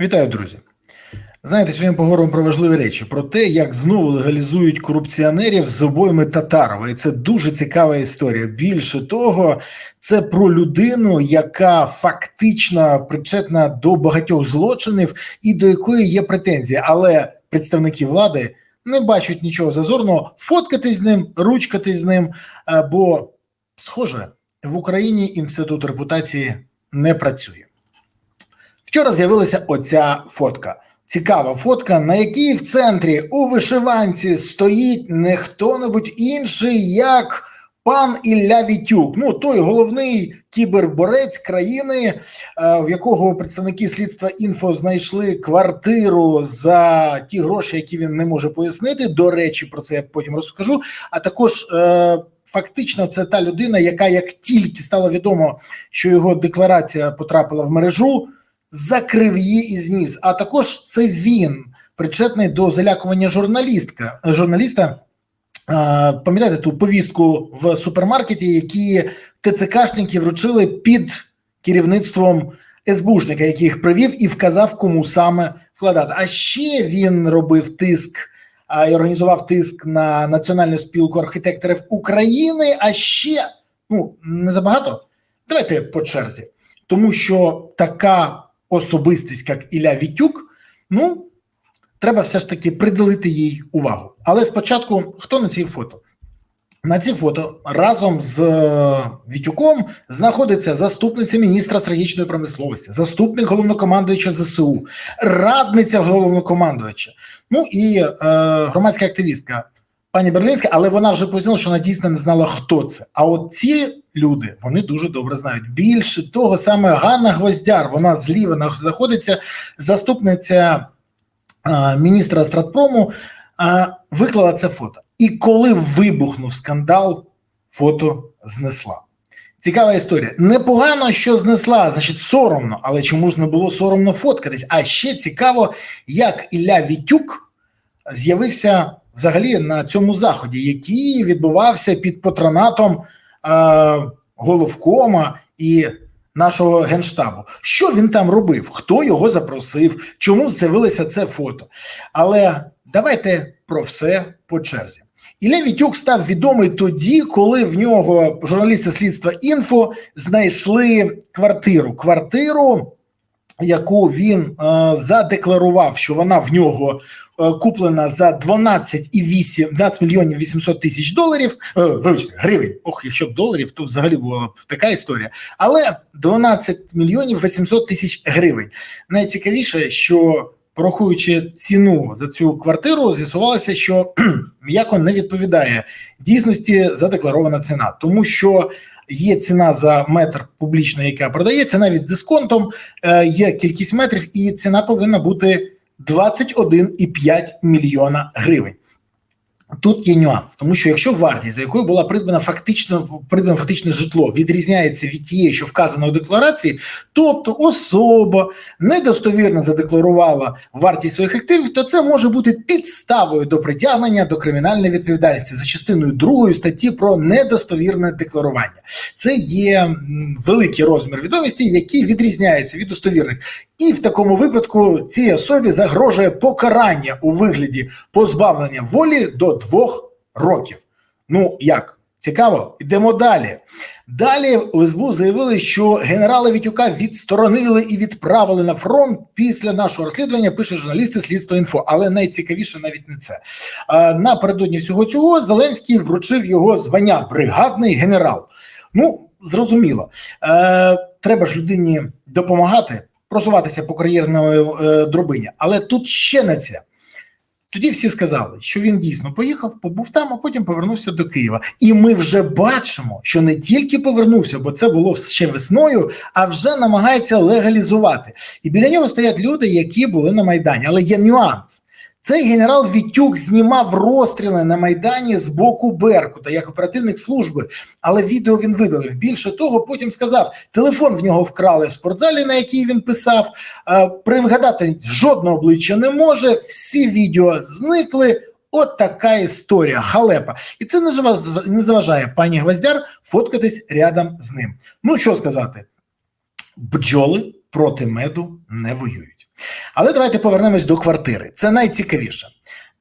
Вітаю, друзі. Знаєте, сьогодні поговоримо про важливі речі: про те, як знову легалізують корупціонерів з обоями Татарова. І це дуже цікава історія. Більше того, це про людину, яка фактично причетна до багатьох злочинів і до якої є претензії, але представники влади не бачать нічого зазорного фоткатись з ним, ручкатись з ним. е, Бо, схоже, в Україні інститут репутації не працює. Вчора з'явилася оця фотка. Цікава фотка, на якій в центрі у вишиванці стоїть не хто-небудь інший, як пан Ілля Вітюк. Ну той головний кіберборець країни, е, в якого представники слідства інфо знайшли квартиру за ті гроші, які він не може пояснити. До речі, про це я потім розкажу. А також е, фактично це та людина, яка як тільки стало відомо, що його декларація потрапила в мережу закрив її і зніс. А також це він причетний до залякування журналістка журналіста. Пам'ятаєте ту повістку в супермаркеті, які ТЦКшники вручили під керівництвом СБУшника, який їх привів і вказав, кому саме вкладати. А ще він робив тиск і організував тиск на Національну спілку архітекторів України. А ще ну не забагато. Давайте по черзі, тому що така особистість, як Ілля Вітюк, ну треба все ж таки приділити їй увагу. Але спочатку хто на цій фото? На цій фото разом з е, Вітюком знаходиться заступниця міністра стратегічної промисловості, заступник головнокомандуюча ЗСУ, радниця головнокомандувача, ну і е, громадська активістка пані Берлінська, але вона вже пояснила, що вона дійсно не знала, хто це. А от ці люди вони дуже добре знають. Більше того, саме Ганна Гвоздяр, вона зліва знаходиться, заступниця е, міністра стратпрому, е, виклала це фото. І коли вибухнув скандал, фото знесла. Цікава історія. Непогано, що знесла, значить, соромно, але чому ж не було соромно фоткатись? А ще цікаво, як Ілля Вітюк з'явився взагалі на цьому заході, який відбувався під патронатом головкома і нашого генштабу. Що він там робив? Хто його запросив? Чому з'явилося це фото? Але давайте про все по черзі. Ілля Вітюк став відомий тоді, коли в нього журналісти слідства інфо знайшли квартиру. Квартиру, яку він е, задекларував, що вона в нього е, куплена за 12,8 12 мільйонів 800 тисяч доларів. Е, вибачте, гривень. Ох, якщо б доларів, то взагалі була б така історія. Але 12 мільйонів 800 тисяч гривень. Найцікавіше, що порахуючи ціну за цю квартиру, з'ясувалося, що м'яко не відповідає дійсності задекларована ціна, тому що є ціна за метр публічно, яка продається навіть з дисконтом, е, є кількість метрів, і ціна повинна бути 21,5 мільйона гривень. Тут є нюанс, тому що якщо вартість, за якою була придбана фактично придбане фактичне житло, відрізняється від тієї, що вказано у декларації, тобто особа недостовірно задекларувала вартість своїх активів, то це може бути підставою до притягнення до кримінальної відповідальності за частиною другої статті про недостовірне декларування. Це є великий розмір відомості, який відрізняється від достовірних, і в такому випадку цій особі загрожує покарання у вигляді позбавлення волі до двох років. Ну як? Цікаво, йдемо далі. Далі у СБУ заявили, що генерала Вітюка відсторонили і відправили на фронт після нашого розслідування. Пише журналісти слідства інфо. Але найцікавіше навіть не це. Напередодні всього цього Зеленський вручив його звання бригадний генерал. Ну зрозуміло, е, треба ж людині допомагати просуватися по кар'єрної е, дробині, але тут ще не це. Тоді всі сказали, що він дійсно поїхав, побув там, а потім повернувся до Києва. І ми вже бачимо, що не тільки повернувся, бо це було ще весною, а вже намагається легалізувати. І біля нього стоять люди, які були на Майдані. Але є нюанс. Цей генерал Вітюк знімав розстріли на Майдані з боку Беркута як оперативник служби, але відео він видалив. Більше того, потім сказав, телефон в нього вкрали в спортзалі, на який він писав. Е, Пригадати жодного обличчя не може. Всі відео зникли. От така історія, халепа. І це не заважає пані Гвоздяр фоткатись рядом з ним. Ну що сказати, бджоли проти меду не воюють. Але давайте повернемось до квартири. Це найцікавіше.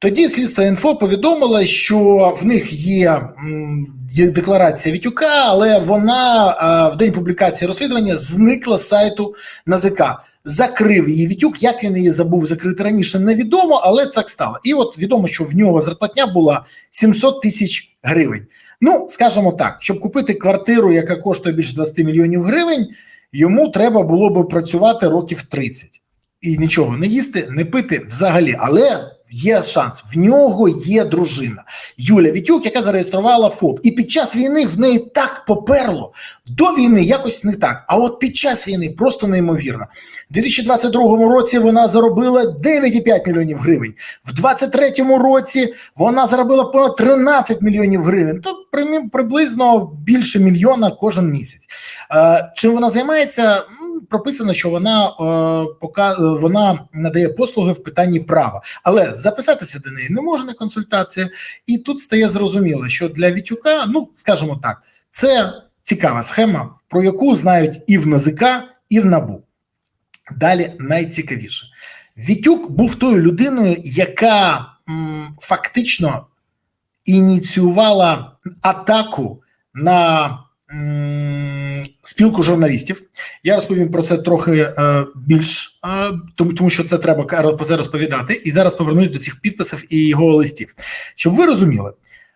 Тоді слідство інфо повідомило, що в них є декларація Вітюка, але вона в день публікації розслідування зникла з сайту НАЗК. Закрив її Вітюк. Як він її забув закрити раніше, невідомо, але так стало. І от відомо, що в нього зарплатня була 700 тисяч гривень. Ну, скажімо так, щоб купити квартиру, яка коштує більше 20 мільйонів гривень, йому треба було би працювати років 30 і нічого не їсти, не пити взагалі. Але є шанс. В нього є дружина Юля Вітюк, яка зареєструвала ФОП. І під час війни в неї так поперло. До війни якось не так. А от під час війни просто неймовірно. У 2022 році вона заробила 9,5 мільйонів гривень. В 2023 році вона заробила понад 13 мільйонів гривень. То примі- приблизно більше мільйона кожен місяць. Е, Чим вона займається? Прописано, що вона е, пока е, вона надає послуги в питанні права, але записатися до неї не може на консультації. І тут стає зрозуміло, що для Вітюка, ну скажімо так, це цікава схема, про яку знають і в НАЗК, і в НАБУ. Далі найцікавіше. Вітюк був тою людиною, яка м, фактично ініціювала атаку на спілку журналістів. Я розповім про це трохи е, більш, е, тому, тому що це треба про це розповідати. І зараз повернусь до цих підписів і його листів. Щоб ви розуміли,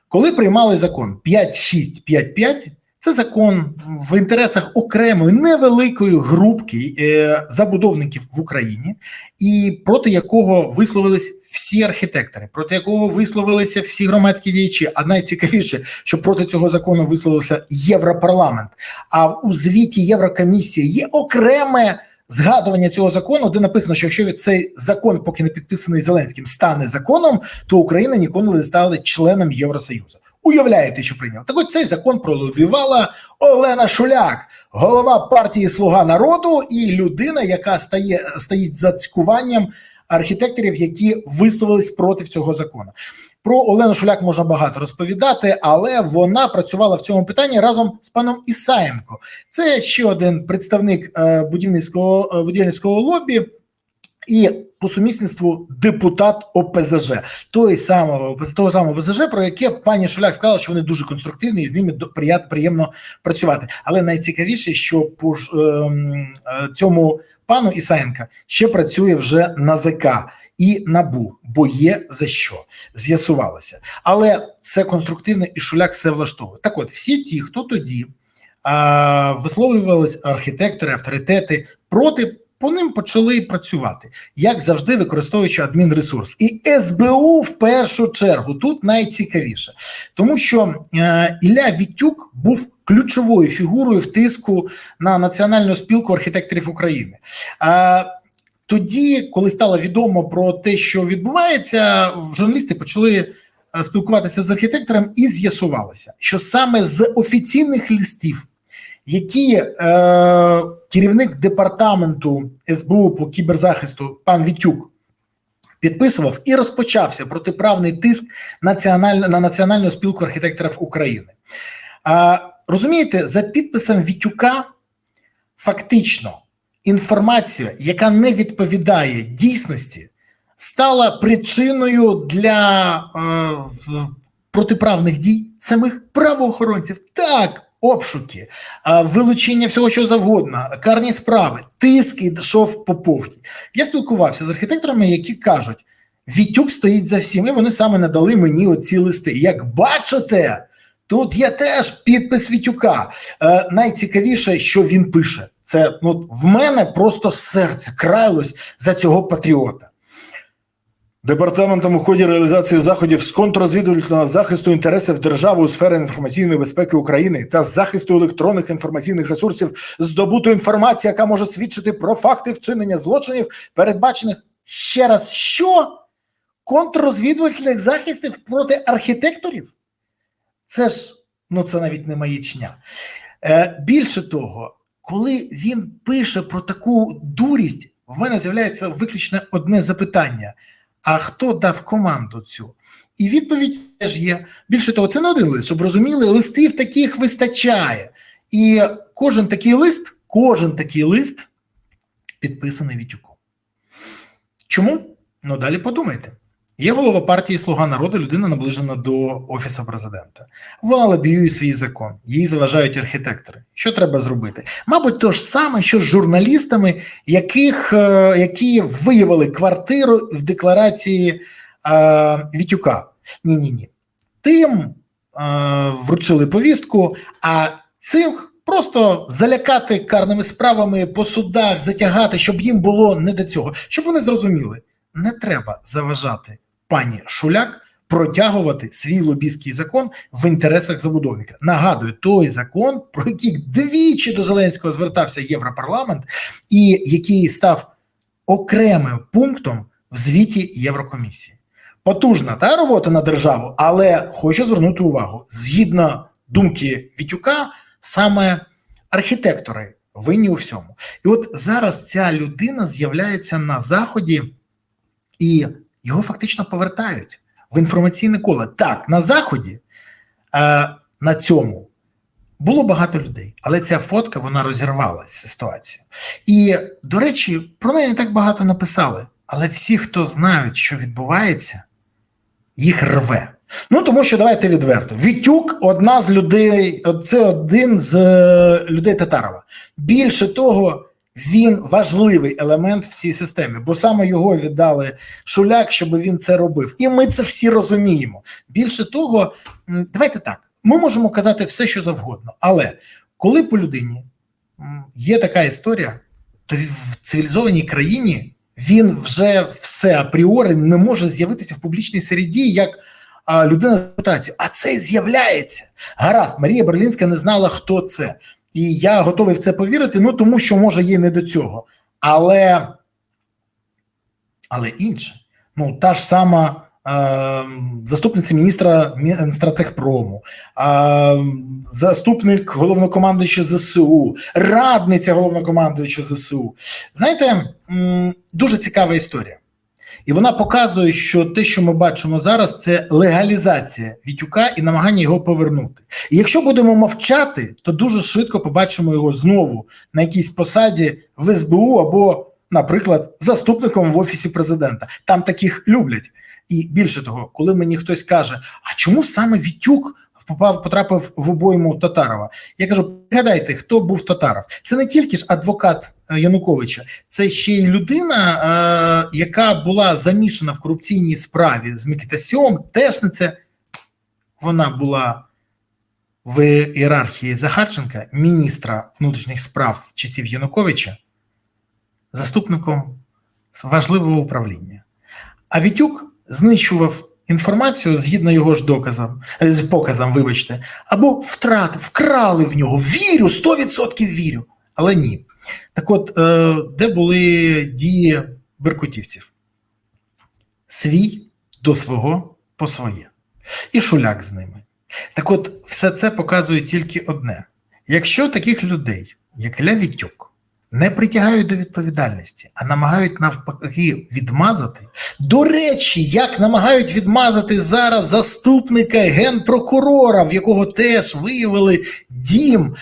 коли приймали закон 5655, це закон в інтересах окремої невеликої групки е, забудовників в Україні, і проти якого висловились всі архітектори, проти якого висловилися всі громадські діячі. А найцікавіше, що проти цього закону висловився Європарламент. А у звіті Єврокомісії є окреме. Згадування цього закону, де написано, що якщо від цей закон, поки не підписаний Зеленським, стане законом, то Україна ніколи не стане членом Євросоюзу. Уявляєте, що прийняв? Так от цей закон пролобівала Олена Шуляк, голова партії Слуга народу і людина, яка стає стоїть за цькуванням архітекторів, які висловились проти цього закону. Про Олену Шуляк можна багато розповідати, але вона працювала в цьому питанні разом з паном Ісаєнко. Це ще один представник е, будівницького е, будівницького лобі. І по сумісництву депутат ОПЗЖ, той самого того самого ОПЗЖ, про яке пані Шуляк сказала, що вони дуже конструктивні і з ними приємно працювати. Але найцікавіше, що по ем, е, цьому пану Ісаєнка ще працює вже НАЗК і набу, бо є за що з'ясувалося. Але це конструктивно, і Шуляк все влаштовує. Так, от всі ті, хто тоді а, висловлювались архітектори, авторитети проти. По ним почали працювати, як завжди, використовуючи адмінресурс. І СБУ в першу чергу тут найцікавіше, тому що е, Ілля Вітюк був ключовою фігурою в тиску на Національну спілку архітекторів України. Е, тоді, коли стало відомо про те, що відбувається, журналісти почали е, спілкуватися з архітектором, і з'ясувалося, що саме з офіційних листів, які е, керівник департаменту СБУ по кіберзахисту пан Вітюк підписував і розпочався протиправний тиск національ... на Національну спілку архітекторів України. А, розумієте, за підписом Вітюка фактично інформація, яка не відповідає дійсності, стала причиною для е, протиправних дій самих правоохоронців. Так, обшуки, вилучення всього, що завгодно, карні справи, тиск йшов по повній. Я спілкувався з архітекторами, які кажуть: Вітюк стоїть за всім, і вони саме надали мені оці листи. Як бачите, тут є теж підпис Вітюка. Е, найцікавіше, що він пише, це ну, в мене просто серце краялось за цього патріота. Департаментом у ході реалізації заходів з контррозвідувального захисту інтересів держави у сфері інформаційної безпеки України та захисту електронних інформаційних ресурсів здобуто інформація, яка може свідчити про факти вчинення злочинів, передбачених ще раз, що контррозвідувальних захистів проти архітекторів. Це ж ну це навіть не маячня. Е, більше того, коли він пише про таку дурість, в мене з'являється виключно одне запитання: а хто дав команду цю? І відповідь теж є. Більше того, це не один лист, щоб розуміли, листів таких вистачає. І кожен такий лист, кожен такий лист підписаний Вітюком. Чому? Ну далі подумайте. Є голова партії Слуга народу, людина наближена до офісу президента. Вона лобіює свій закон, їй заважають архітектори. Що треба зробити? Мабуть, то ж саме, що з журналістами, яких, е, які виявили квартиру в декларації е, Вітюка. Ні, ні, ні. Тим е, вручили повістку, а цих просто залякати карними справами по судах, затягати, щоб їм було не до цього, щоб вони зрозуміли, не треба заважати пані Шуляк протягувати свій лобійський закон в інтересах забудовника. Нагадую, той закон, про який двічі до Зеленського звертався Європарламент, і який став окремим пунктом в звіті Єврокомісії. Потужна та робота на державу, але хочу звернути увагу: згідно думки Вітюка, саме архітектори винні у всьому. І от зараз ця людина з'являється на заході, і його фактично повертають в інформаційне коло. Так, на заході е, на цьому було багато людей, але ця фотка вона розірвала ситуацію. І, до речі, про неї не так багато написали. Але всі, хто знають, що відбувається, їх рве. Ну тому що давайте відверто. Вітюк одна з людей, це один з е, людей Татарова. Більше того, він важливий елемент в цій системі, бо саме його віддали Шуляк, щоб він це робив. І ми це всі розуміємо. Більше того, давайте так: ми можемо казати все, що завгодно, але коли по людині є така історія, то в цивілізованій країні він вже все апріорі не може з'явитися в публічній середі як а, людина з репутацією. А це з'являється. Гаразд, Марія Берлінська не знала, хто це. І я готовий в це повірити, ну тому що може їй не до цього. Але але інше. Ну, та ж сама е, заступниця міністра Мінстратехпрому, е, заступник головнокомандуюча ЗСУ, радниця головнокомандуюча ЗСУ. Знаєте, дуже цікава історія. І вона показує, що те, що ми бачимо зараз, це легалізація Вітюка і намагання його повернути. І якщо будемо мовчати, то дуже швидко побачимо його знову на якійсь посаді в СБУ або, наприклад, заступником в офісі президента. Там таких люблять. І більше того, коли мені хтось каже, а чому саме Вітюк попав, потрапив в обойму Татарова? Я кажу: пригадайте, хто був Татаров? Це не тільки ж адвокат е, Януковича, це ще й людина, е, яка була замішана в корупційній справі з Микитасьом, теж не це. Вона була в ієрархії Захарченка, міністра внутрішніх справ часів Януковича, заступником важливого управління. А Вітюк знищував інформацію згідно його ж доказам, е, з показам, вибачте, або втрати, вкрали в нього. Вірю, 100% вірю. Але ні. Так от, е, де були дії беркутівців? Свій до свого по своє. І шуляк з ними. Так от, все це показує тільки одне: якщо таких людей, як Ля Вітюк, не притягають до відповідальності, а намагають навпаки відмазати. До речі, як намагають відмазати зараз заступника генпрокурора, в якого теж виявили дім,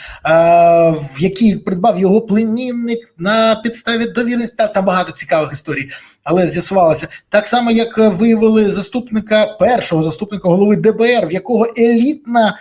в який придбав його племінник на підставі довірності. Та, та багато цікавих історій, але з'ясувалося так само, як виявили заступника першого заступника голови ДБР, в якого елітна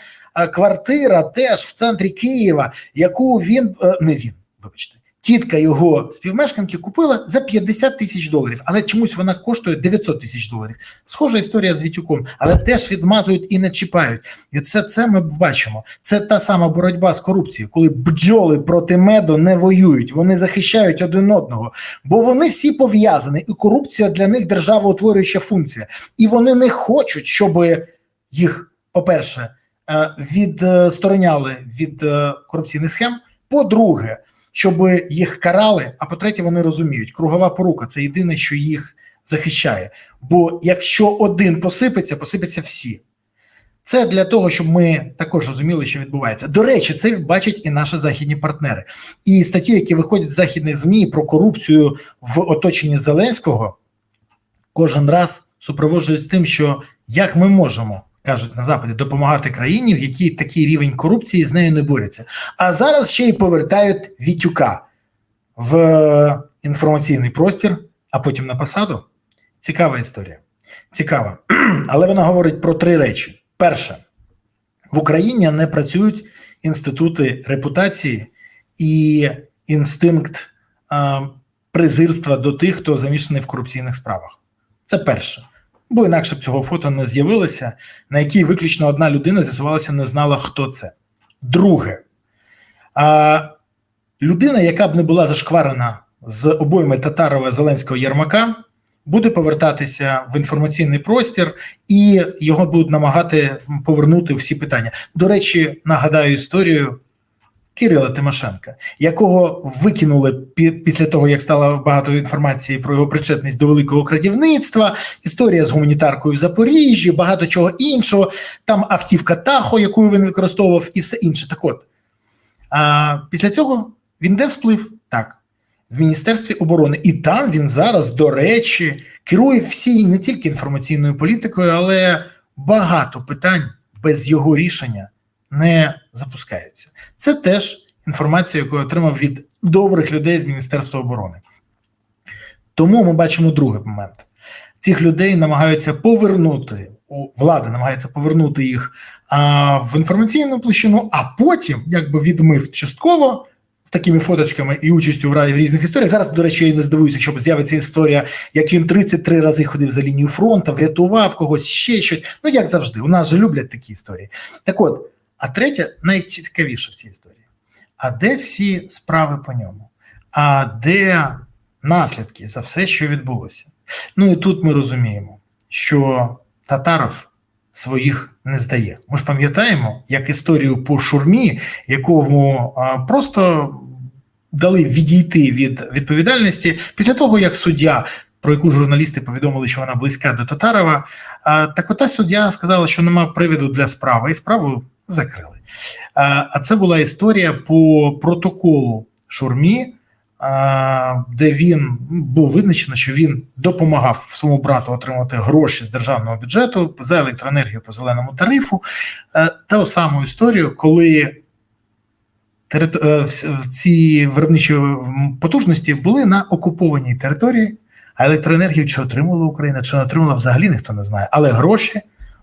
квартира теж в центрі Києва, яку він е, не він, вибачте. Тітка його співмешканки купила за 50 тисяч доларів, але чомусь вона коштує 900 тисяч доларів. Схожа історія з Вітюком, але теж відмазують і не чіпають. І це це ми бачимо. Це та сама боротьба з корупцією, коли бджоли проти меду не воюють, вони захищають один одного, бо вони всі пов'язані, і корупція для них державоутворююча функція. І вони не хочуть, щоб їх, по-перше, е, відстороняли від е, корупційних схем. По-друге, щоб їх карали. А по-третє, вони розуміють, кругова порука це єдине, що їх захищає. Бо якщо один посипеться, посипеться всі. Це для того, щоб ми також розуміли, що відбувається. До речі, це бачать і наші західні партнери. І статті, які виходять з західних змі про корупцію в оточенні Зеленського, кожен раз супроводжують тим, що як ми можемо кажуть на западі, допомагати країні, в якій такий рівень корупції з нею не борються. А зараз ще й повертають Вітюка в інформаційний простір а потім на посаду. Цікава історія. Цікава. Але вона говорить про три речі: перше, в Україні не працюють інститути репутації і інстинкт а, презирства до тих, хто замішаний в корупційних справах. Це перше. Бо інакше б цього фото не з'явилося, на якій виключно одна людина з'ясувалася, не знала, хто це. Друге, а, людина, яка б не була зашкварена з обойми Татарова Зеленського Єрмака, буде повертатися в інформаційний простір, і його будуть намагати повернути всі питання. До речі, нагадаю історію Кирила Тимошенка, якого викинули після того, як стало багато інформації про його причетність до великого крадівництва, історія з гуманітаркою в Запоріжжі, багато чого іншого. Там автівка Тахо, яку він використовував, і все інше. Так от а після цього він де всплив так в Міністерстві оборони, і там він зараз, до речі, керує всією не тільки інформаційною політикою, але багато питань без його рішення не запускаються. Це теж інформація, яку я отримав від добрих людей з Міністерства оборони. Тому ми бачимо другий момент: цих людей намагаються повернути. Влада намагається повернути їх а, в інформаційну площину, а потім, якби відмив частково з такими фоточками і участю в різних історіях. Зараз, до речі, я не здивуюся, якщо з'явиться історія, як він 33 рази ходив за лінію фронту, врятував когось ще щось. Ну як завжди, у нас же люблять такі історії. Так от, а третє, найцікавіше в цій історії. А де всі справи по ньому? А де наслідки за все, що відбулося? Ну і тут ми розуміємо, що Татаров своїх не здає. Ми ж пам'ятаємо, як історію по шурмі, якому а, просто дали відійти від відповідальності після того, як суддя. Про яку журналісти повідомили, що вона близька до Татарова. А так ота суддя сказала, що нема приводу для справи, і справу закрили. А це була історія по протоколу Шурмі, де він було визначено, що він допомагав своєму брату отримати гроші з державного бюджету за електроенергію по зеленому тарифу. Та саму історію, коли е, ці виробничі потужності були на окупованій території, а електроенергію чи отримувала Україна, чи не отримала взагалі ніхто не знає. Але гроші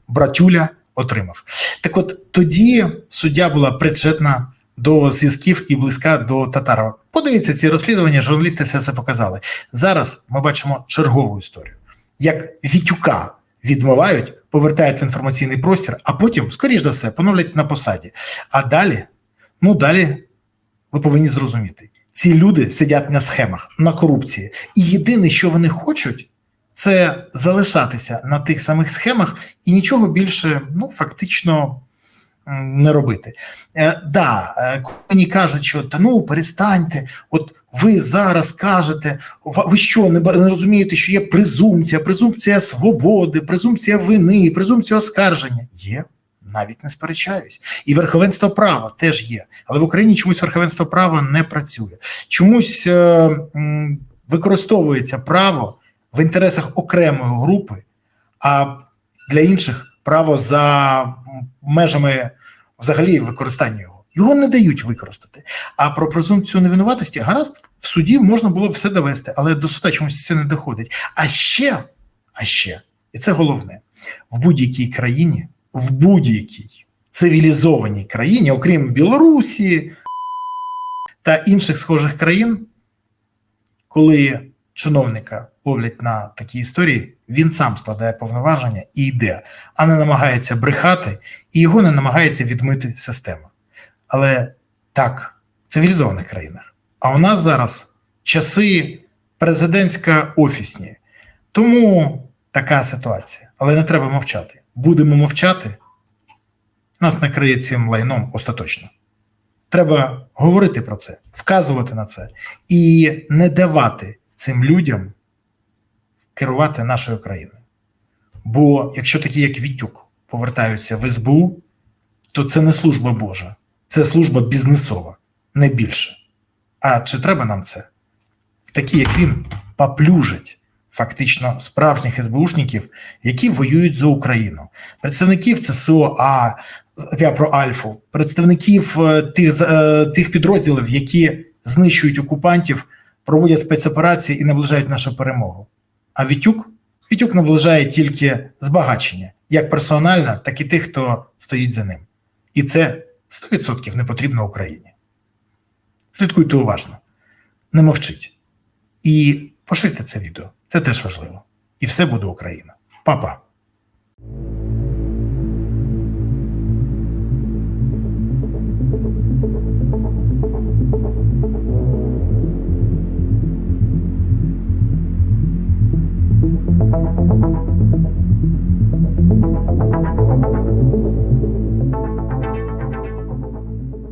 братюля отримав. Так, от тоді суддя була причетна до зв'язків і близька до Татарова. Подивіться ці розслідування, журналісти все це показали. Зараз ми бачимо чергову історію, як Вітюка відмивають, повертають в інформаційний простір, а потім, скоріш за все, поновлять на посаді. А далі, ну далі, ви повинні зрозуміти, ці люди сидять на схемах, на корупції, і єдине, що вони хочуть це залишатися на тих самих схемах і нічого більше, ну фактично. Не робити. Е, да, е, мені кажуть, що та ну перестаньте, от ви зараз кажете, ви що не, розумієте, що є презумпція, презумпція свободи, презумпція вини, презумпція оскарження. Є, навіть не сперечаюсь. І верховенство права теж є. Але в Україні чомусь верховенство права не працює. Чомусь е, використовується право в інтересах окремої групи, а для інших право за межами взагалі використання його. Його не дають використати. А про презумпцію невинуватості гаразд в суді можна було все довести, але до суда чомусь це не доходить. А ще, а ще, і це головне, в будь-якій країні, в будь-якій цивілізованій країні, окрім Білорусі та інших схожих країн, коли чиновника ловлять на такі історії, він сам складає повноваження і йде, а не намагається брехати, і його не намагається відмити система. Але так, в цивілізованих країнах. А у нас зараз часи президентська офісні. Тому така ситуація. Але не треба мовчати. Будемо мовчати, нас накриє цим лайном остаточно. Треба говорити про це, вказувати на це і не давати цим людям керувати нашою країною. Бо якщо такі, як Вітюк, повертаються в СБУ, то це не служба Божа, це служба бізнесова, не більше. А чи треба нам це? Такі, як він, поплюжать фактично справжніх СБУшників, які воюють за Україну, представників ЦСО, а я про Альфу, представників е, тих, е, тих підрозділів, які знищують окупантів проводять спецоперації і наближають нашу перемогу. А Вітюк? Вітюк наближає тільки збагачення, як персонально, так і тих, хто стоїть за ним. І це 100% не потрібно Україні. Слідкуйте уважно, не мовчіть. І поширте це відео. Це теж важливо. І все буде Україна. Па-па.